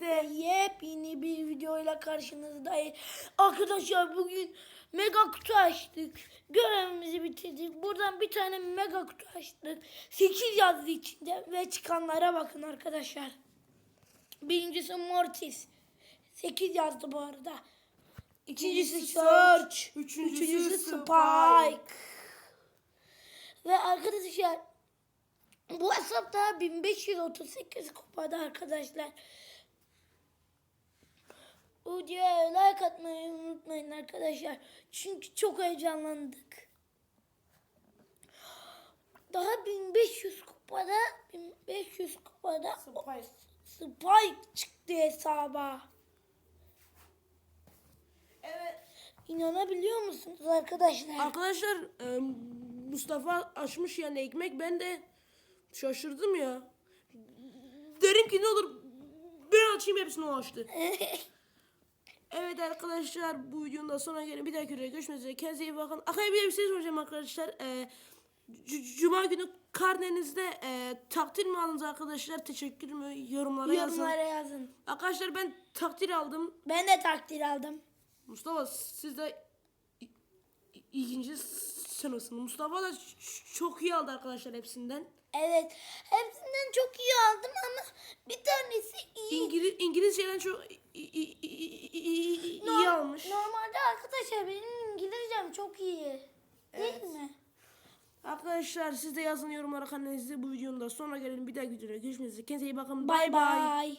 birlikte Yepyeni bir videoyla karşınızdayız. Arkadaşlar bugün mega kutu açtık. Görevimizi bitirdik. Buradan bir tane mega kutu açtık. 8 yazdı içinde ve çıkanlara bakın arkadaşlar. Birincisi Mortis. 8 yazdı bu arada. İkincisi Search. Search. Üçüncüsü Spike. Spike. Ve arkadaşlar bu hesapta 1538 kupada arkadaşlar. Bu videoya like atmayı unutmayın arkadaşlar. Çünkü çok heyecanlandık. Daha 1500 kupada 1500 kupada Spike. Spike çıktı hesaba. Evet. İnanabiliyor musunuz arkadaşlar? Arkadaşlar e, Mustafa açmış yani ekmek ben de şaşırdım ya. Derim ki ne olur ben açayım hepsini o açtı. Evet arkadaşlar bu videonun da sonuna gelin. Bir dahaki videoda görüşmek üzere. Kendinize iyi bakın. Akaya bir şey soracağım arkadaşlar. Ee, Cuma günü karnenizde e, takdir mi aldınız arkadaşlar? Teşekkür mü? Yorumlara yazın. Yorumlara yazın. Arkadaşlar ben takdir aldım. Ben de takdir aldım. Mustafa siz de ikinci sınıfsınız. Mustafa da çok iyi aldı arkadaşlar hepsinden. Evet. Hepsinden çok iyi aldım ama bir tanesi iyi. İngiliz İngilizceden çok arkadaşlar benim İngilizcem çok iyi. Değil Evet. mi? Arkadaşlar siz de yazın yorumlara karnenizi bu videonun da sonuna gelelim. Bir dahaki videoda görüşmek üzere. Kendinize iyi bakın. Bay bay.